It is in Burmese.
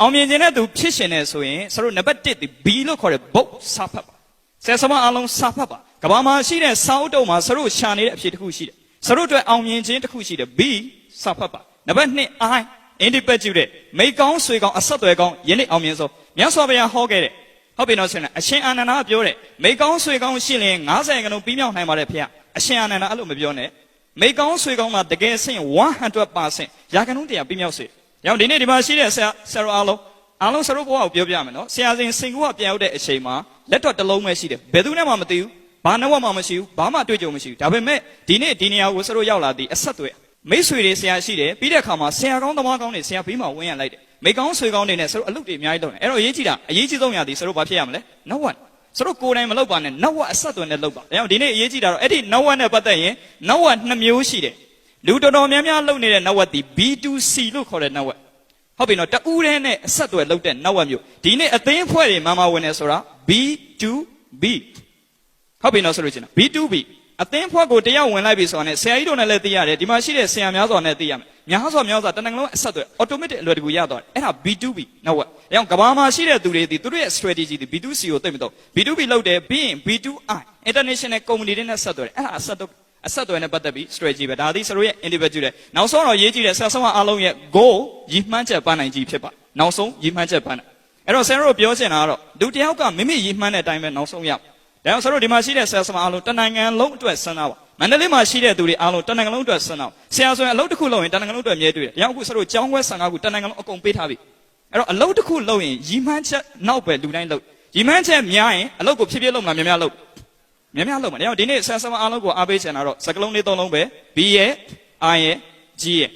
အောင်မြင်ခြင်းတဲ့သူဖြစ်ရှင်နေဆိုရင်ဆရာတို့နံပါတ်1ဒီ B လို့ခေါ်တဲ့ book စာဖတ်ပါဆရာစမအားလုံးစာဖတ်ပါကဘာမှာရှိတဲ့စာအုပ်တုံးမှာဆရာတို့ရှာနေတဲ့အဖြစ်တစ်ခုရှိတယ်ဆရာတို့အတွက်အောင်မြင်ခြင်းတစ်ခုရှိတယ် B စာဖတ်ပါနံပါတ်2 I independent တဲ့မိကောင်းဆွေကောင်းအဆက်အသွယ်ကောင်းယနေ့အောင်မြင်ဆုံးမြတ်စွာဘုရားဟောခဲ့တဲ့ဟုတ်ပြီနော်ဆင်အရှင်အာနန္ဒာကပြောတဲ့မိကောင်းဆွေကောင်းရှိရင်90ကလုံးပြီးမြောက်နိုင်ပါတယ်ဖေ။အရှင်အာနန္ဒာအဲ့လိုမပြောနဲ့မိကောင်းဆွေကောင်းမှာတကယ်ဆင့်100%ရာခိုင်နှုန်းတရားပြီးမြောက်စေ။ ရောဒီနေ့ဒီမှာရှိတဲ့ဆရာဆရာတော်အားလုံးအားလုံးဆရာတို့ဘဝကိုပြောပြမယ်နော်။ဆရာစဉ်စင်ကူကပြန်ရောက်တဲ့အချိန်မှာလက်တော်တစ်လုံးပဲရှိတယ်။ဘယ်သူနဲ့မှမသိဘူး။ဘာနဲ့မှမရှိဘူး။ဘာမှတွေ့ကြုံမရှိဘူး။ဒါပေမဲ့ဒီနေ့ဒီနေရာကိုဆရာတို့ရောက်လာသည်အဆက်တွေမိတ်ဆွေတွေဆရာရှိတယ်ပြီးတဲ့အခါမှာဆရာကောင်းသမားကောင်းတွေဆရာဘေးမှာဝင်ရလိုက်တယ်မိကောင်းဆွေကောင်းတွေနဲ့ဆရာတို့အလုပ်တွေအများကြီးလုပ်တယ်အဲ့တော့အရေးကြီးတာအရေးကြီးဆုံးရာဒီဆရာတို့ဘာဖြစ်ရမလဲနောက်ဝတ်ဆရာတို့ကိုယ်တိုင်မလုပ်ပါနဲ့နောက်ဝတ်အဆက်အသွယ်နဲ့လုပ်ပါဒါကြောင့်ဒီနေ့အရေးကြီးတာတော့အဲ့ဒီနောက်ဝတ်နဲ့ပတ်သက်ရင်နောက်ဝတ်နှစ်မျိုးရှိတယ်လူတော်တော်များများလုပ်နေတဲ့နောက်ဝတ်ဒီ B2C လို့ခေါ်တဲ့နောက်ဝတ် ဟုတ်ပြီနော်တူးတဲ့နဲ့အဆက်အသွယ်လုပ်တဲ့နောက်ဝတ်မျိုးဒီနေ့အသင်းဖွဲ့တွေမမဝင်နေဆိုတာ B2B ဟုတ်ပြီနော်ဆိုလို့ချင်း B2B အသင်းဖွဲ့ကိုတရားဝင်လိုက်ပြီဆိုတာနဲ့ဆရာကြီးတို့နဲ့လည်းသိရတယ်ဒီမှာရှိတဲ့ဆရာများစွာနဲ့သိရမယ်များစွာများစွာတနင်္ဂနွေအဆက်အသွယ် automatic အလွယ်တကူရသွားတယ်အဲ့ဒါ B2B နောက်ဝက်အဲကြောင့်ကဘာမှာရှိတဲ့သူတွေဒီသူတို့ရဲ့ strategy ဒီ B2C ကိုသိမတော့ B2B လောက်တယ်ပြီးရင် B2I international company တွေနဲ့ဆက်သွယ်တယ်အဲ့ဒါအဆက်တော့ အဆက်အသွယ်နဲ့ပတ်သက်ပြီး strategy ပဲဒါသည်ဆရာတို့ရဲ့ individual တဲ့နောက်ဆုံးတော့ရေးကြည့်တဲ့ဆရာဆောင်အားလုံးရဲ့ goal ရည်မှန်းချက်ပန်းနိုင်ကြီးဖြစ်ပါနောက်ဆုံးရည်မှန်းချက်ပန်းနိုင်အဲ့တော့ဆရာတို့ပြောချင်တာကတော့လူတစ်ယောက်ကမိမိရည်မှန်းတဲ့အတိုင်းပဲနောက်ဆုံးရဒါကြောင့်ဆရာတို့ဒီမှာရှိတဲ့ဆရာဆောင်အားလုံးတနိုင်ငံလုံးအတွက်စဉ်းစားပါမန္တလေးမှာရှိတဲ့သူတွေအားလုံးတနိုင်ငံလုံးအတွက်စဉ်းစားဆရာဆိုရင်အလုပ်တစ်ခုလုပ်ရင်တနိုင်ငံလုံးအတွက်မြဲတွေ့တယ်။ရောအခုဆရာတို့ကျောင်းခွဲ15ခုတနိုင်ငံလုံးအကုန်ပေးထားပြီ။အဲ့တော့အလုပ်တစ်ခုလုပ်ရင်ရီမန်းချက်နောက်ပဲလူတိုင်းလုပ်။ရီမန်းချက်များရင်အလုပ်ကိုဖြည်းဖြည်းလုပ်မှာများများလုပ်။ များများလုပ်မှာ။ဒါကြောင့်ဒီနေ့ဆရာဆောင်အားလုံးကိုအားပေးချင်တာတော့စကလုံးလေးသုံးလုံးပဲ B ရဲ့ I ရဲ့ G ရဲ့